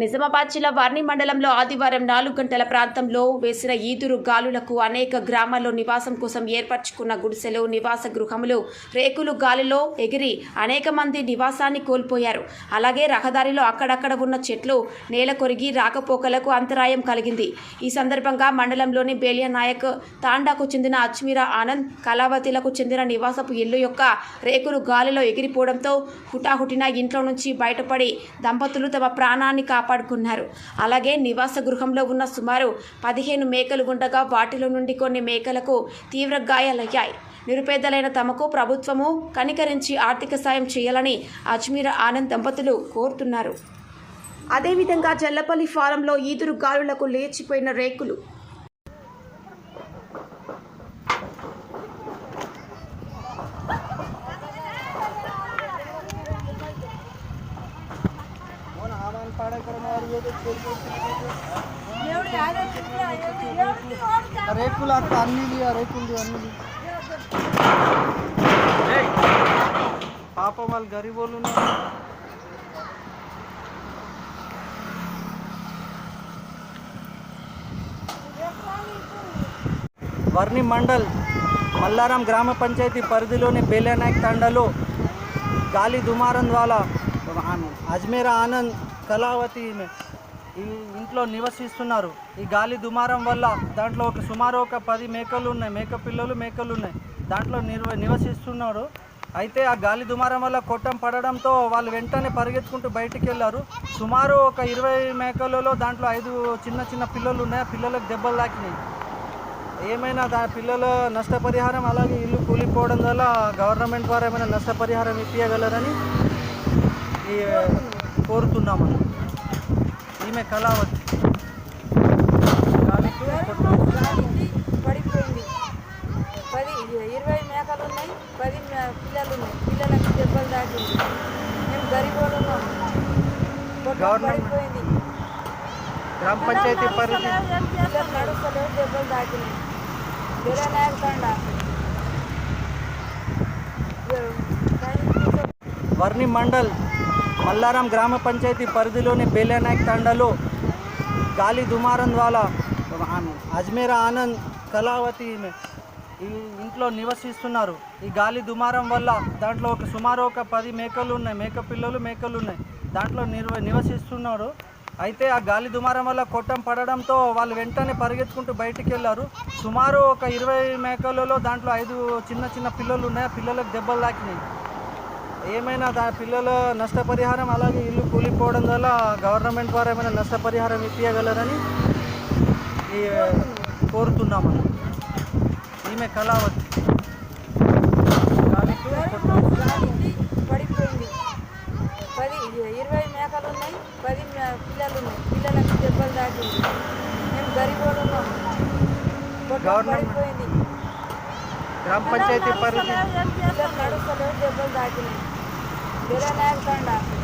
నిజామాబాద్ జిల్లా వర్ణి మండలంలో ఆదివారం నాలుగు గంటల ప్రాంతంలో వేసిన ఈదురు గాలులకు అనేక గ్రామాల్లో నివాసం కోసం ఏర్పరచుకున్న గుడిసెలు నివాస గృహములు రేకులు గాలిలో ఎగిరి అనేక మంది నివాసాన్ని కోల్పోయారు. అలాగే రహదారిలో అక్కడక్కడ ఉన్న చెట్లు నేల కొరిగి రాకపోకలకు అంతరాయం కలిగింది. ఈ సందర్భంగా మండలంలోని బేలియా నాయక్ తాండాకు చెందిన అజ్మీరా ఆనంద్ కళావతిలకు చెందిన నివాసపు ఇల్లు యొక్క రేకులు గాలిలో ఎగిరిపోవడంతో హుటాహుటిన ఇంట్లో నుంచి బయటపడి దంపతులు తమ ప్రాణాన్ని కాపాడుకున్నారు. అలాగే నివాస గృహంలో ఉన్న సుమారు పదిహేను మేకలు ఉండగా వాటిలో నుండి కొన్ని మేకలకు తీవ్ర గాయాలయ్యాయి. నిరుపేదలైన తమకు ప్రభుత్వము కనికరించి ఆర్థిక సాయం చేయాలని అజ్మీర్ ఆనంద్ దంపతులు కోరుతున్నారు. అదేవిధంగా జల్లపల్లి ఫారంలో ఈదురు గాలులకు లేచిపోయిన రేకులు రేకులు అక్క అన్ని రేకులు అన్ని పాప వాళ్ళు గరీబోళ్ళు ఉన్నారు వర్ణి మండల్ మల్లారం గ్రామ పంచాయతీ పరిధిలోని బేలేనాయక్ తండలో గాలి దుమారం ద్వారా అజ్మేరా ఆనంద్ కళావతి ఈమె. ఈ ఇంట్లో నివసిస్తున్నారు. ఈ గాలి దుమారం వల్ల దాంట్లో ఒక సుమారు ఒక పది మేకలు ఉన్నాయి. మేక పిల్లలు మేకలు ఉన్నాయి. దాంట్లో నిర్వ నివసిస్తున్నారు. అయితే ఆ గాలి దుమారం వల్ల కొట్టం పడడంతో వాళ్ళు వెంటనే పరిగెత్తుకుంటూ బయటికి వెళ్ళారు. సుమారు ఒక ఇరవై మేకలలో దాంట్లో ఐదు చిన్న చిన్న పిల్లలు ఉన్నాయి. ఆ పిల్లలకు దెబ్బలు తాకినాయి. ఏమైనా దా పిల్లల నష్టపరిహారం అలాగే ఇల్లు కూలిపోవడం వల్ల గవర్నమెంట్ ద్వారా ఏమైనా నష్టపరిహారం ఇప్పించగలరని ఈ కోరుతున్నాము ఈమె కళావతి. పది ఇరవై మేకలు ఉన్నాయి పది పిల్లలు ఉన్నాయి. పిల్లలకి దెబ్బలు తాకింది. మేము గరీబోలు ఉన్నాం పడిపోయింది. గ్రామ పంచాయతీ పరిధి పిల్లలు నడుస్తలేవు దెబ్బలు విరనాయక తండ. వర్ణి మండల్ మల్లారం గ్రామ పంచాయతీ పరిధిలోని బేలేనాయక్ తండలో గాలి దుమారం ద్వారా అజ్మేరా ఆనంద్ కళావతి ఈ ఇంట్లో నివసిస్తున్నారు. ఈ గాలి దుమారం వల్ల దాంట్లో ఒక సుమారు ఒక పది మేకలు ఉన్నాయి. మేక పిల్లలు మేకలు ఉన్నాయి. దాంట్లో నిర్వ నివసిస్తున్నారు. అయితే ఆ గాలి దుమారం వల్ల కొట్టం పడడంతో వాళ్ళు వెంటనే పరిగెత్తుకుంటూ బయటికి వెళ్ళారు. సుమారు ఒక ఇరవై మేకలలో దాంట్లో ఐదు చిన్న చిన్న పిల్లలు ఉన్నాయి. ఆ పిల్లలకు దెబ్బలు తాకినాయి. ఏమైనా దా పిల్లల నష్టపరిహారం అలాగే ఇల్లు కూలిపోవడం వల్ల గవర్నమెంట్ ద్వారా ఏమైనా నష్టపరిహారం ఇప్పించగలరని ఈ కోరుతున్నాము ఈమె కళావతి. పడిపోయింది. పది ఇరవై మేకలు ఉన్నాయి పది పిల్లలు ఉన్నాయి. పిల్లలకి దెబ్బలు తాకింది. మేము ఉన్నాం. కొట్టు గవర్నమెంట్ పడిపోయింది గ్రామ పంచాయతీ